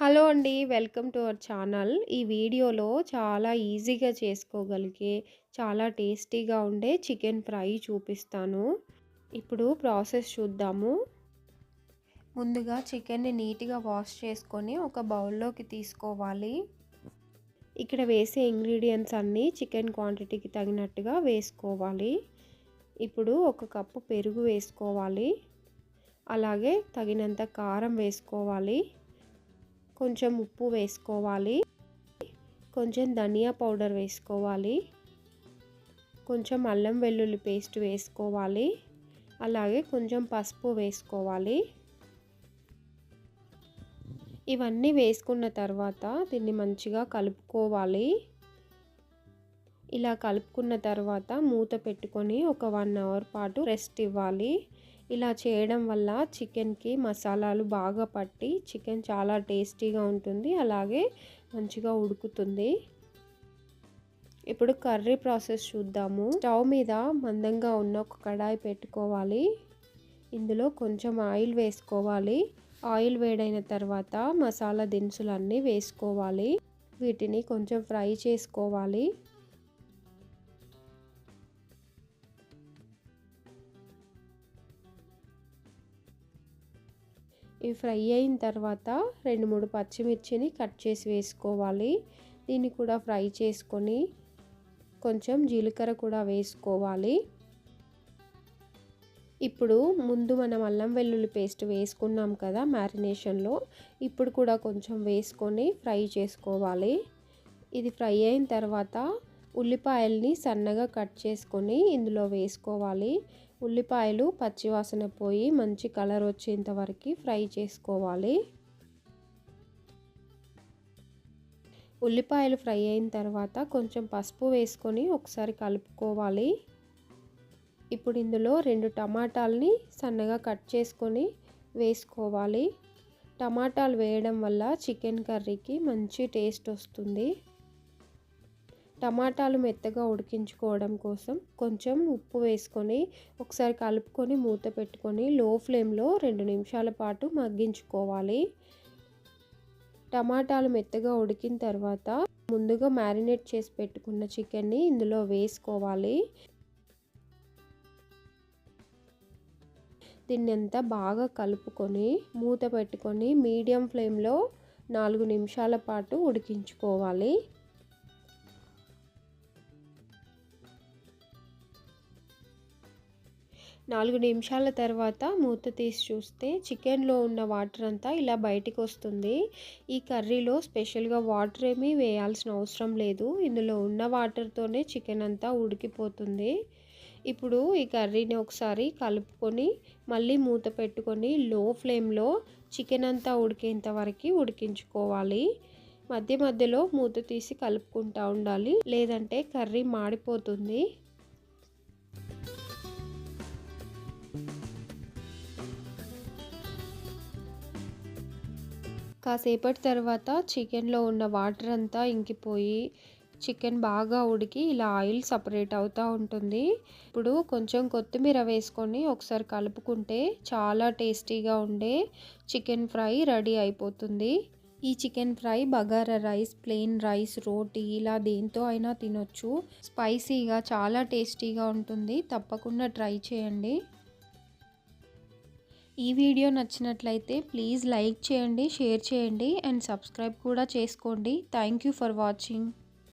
Hello అండి welcome to our channel. ఈ వీడియోలో చాలా ఈజీగా చేసుకోగలిగే చాలా టేస్టీగా ఉండే చికెన్ ఫ్రై చూపిస్తాను. ఇప్పుడు ప్రాసెస్ చూద్దాము. ముందుగా చికెన్ని నీట్గా వాష్ చేసుకొని ఒక బౌల్లోకి తీసుకోవాలి. ఇక్కడ వేసే ఇంగ్రీడియంట్స్ అన్నీ చికెన్ క్వాంటిటీకి తగినట్టుగా వేసుకోవాలి. ఇప్పుడు ఒక కప్పు పెరుగు వేసుకోవాలి. అలాగే తగినంత కారం వేసుకోవాలి. కొంచెం ఉప్పు వేసుకోవాలి. కొంచెం ధనియా పౌడర్ వేసుకోవాలి. కొంచెం అల్లం వెల్లుల్లి పేస్ట్ వేసుకోవాలి. అలాగే కొంచెం పసుపు వేసుకోవాలి. ఇవన్నీ వేసుకున్న తర్వాత దీన్ని మంచిగా కలుపుకోవాలి. ఇలా కలుపుకున్న తర్వాత మూత పెట్టుకొని ఒక వన్ అవర్ పాటు రెస్ట్ ఇవ్వాలి. ఇలా చేయడం వల్ల చికెన్కి మసాలాలు బాగా పట్టి చికెన్ చాలా టేస్టీగా ఉంటుంది అలాగే మంచిగా ఉడుకుతుంది. ఇప్పుడు కర్రీ ప్రాసెస్ చూద్దాము. స్టవ్ మీద మందంగా ఉన్న ఒక కడాయి పెట్టుకోవాలి. ఇందులో కొంచెం ఆయిల్ వేసుకోవాలి. ఆయిల్ వేడైన తర్వాత మసాలా దినుసులు అన్నీ వేసుకోవాలి. వీటిని కొంచెం ఫ్రై చేసుకోవాలి. ఇవి ఫ్రై అయిన తర్వాత రెండు మూడు పచ్చిమిర్చిని కట్ చేసి వేసుకోవాలి. దీన్ని కూడా ఫ్రై చేసుకొని కొంచెం జీలకర్ర కూడా వేసుకోవాలి. ఇప్పుడు ముందు మనం అల్లం వెల్లుల్లి పేస్ట్ వేసుకున్నాం కదా మ్యారినేషన్లో. ఇప్పుడు కూడా కొంచెం వేసుకొని ఫ్రై చేసుకోవాలి. ఇది ఫ్రై అయిన తర్వాత ఉల్లిపాయల్ని సన్నగా కట్ చేసుకొని ఇందులో వేసుకోవాలి. ఉల్లిపాయలు పచ్చివాసన పోయి మంచి కలర్ వచ్చేంత వరకు ఫ్రై చేసుకోవాలి. ఉల్లిపాయలు ఫ్రై అయిన తర్వాత కొంచెం పసుపు వేసుకొని ఒకసారి కలుపుకోవాలి. ఇప్పుడు ఇందులో రెండు టమాటాలని సన్నగా కట్ చేసుకొని వేసుకోవాలి. టమాటాలు వేయడం వల్ల చికెన్ కర్రీకి మంచి టేస్ట్ వస్తుంది. టమాటాలు మెత్తగా ఉడికించుకోవడం కోసం కొంచెం ఉప్పు వేసుకొని ఒకసారి కలుపుకొని మూత పెట్టుకొని లో ఫ్లేమ్లో రెండు నిమిషాల పాటు మగ్గించుకోవాలి. టమాటాలు మెత్తగా ఉడికిన తర్వాత ముందుగా మ్యారినేట్ చేసి పెట్టుకున్న చికెన్ని ఇందులో వేసుకోవాలి. దీన్ని అంతా బాగా కలుపుకొని మూత పెట్టుకొని మీడియం ఫ్లేమ్లో నాలుగు నిమిషాల పాటు ఉడికించుకోవాలి. నాలుగు నిమిషాల తర్వాత మూత తీసి చూస్తే చికెన్లో ఉన్న వాటర్ అంతా ఇలా బయటికి వస్తుంది. ఈ కర్రీలో స్పెషల్గా వాటర్ ఏమీ వేయాల్సిన అవసరం లేదు. ఇందులో ఉన్న వాటర్తోనే చికెన్ అంతా ఉడికిపోతుంది. ఇప్పుడు ఈ కర్రీని ఒకసారి కలుపుకొని మళ్ళీ మూత పెట్టుకొని లో ఫ్లేమ్లో చికెన్ అంతా ఉడికేంత వరకు ఉడికించుకోవాలి. మధ్య మధ్యలో మూత తీసి కలుపుకుంటూ ఉండాలి. లేదంటే కర్రీ మాడిపోతుంది. కాసేపటి తర్వాత చికెన్లో ఉన్న వాటర్ అంతా ఇంకిపోయి చికెన్ బాగా ఉడికి ఇలా ఆయిల్ సపరేట్ అవుతూ ఉంటుంది. ఇప్పుడు కొంచెం కొత్తిమీర వేసుకొని ఒకసారి కలుపుకుంటే చాలా టేస్టీగా ఉండే చికెన్ ఫ్రై రెడీ అయిపోతుంది. ఈ chicken fry bagara rice plain rice రోటీ ఇలా దేంతో అయినా తినొచ్చు. స్పైసీగా చాలా టేస్టీగా ఉంటుంది. తప్పకుండా ట్రై చేయండి. ఈ వీడియో నచ్చినట్లయితే ప్లీజ్ లైక్ చేయండి షేర్ చేయండి అండ్ సబ్స్క్రైబ్ కూడా చేసుకోండి. Thank you for watching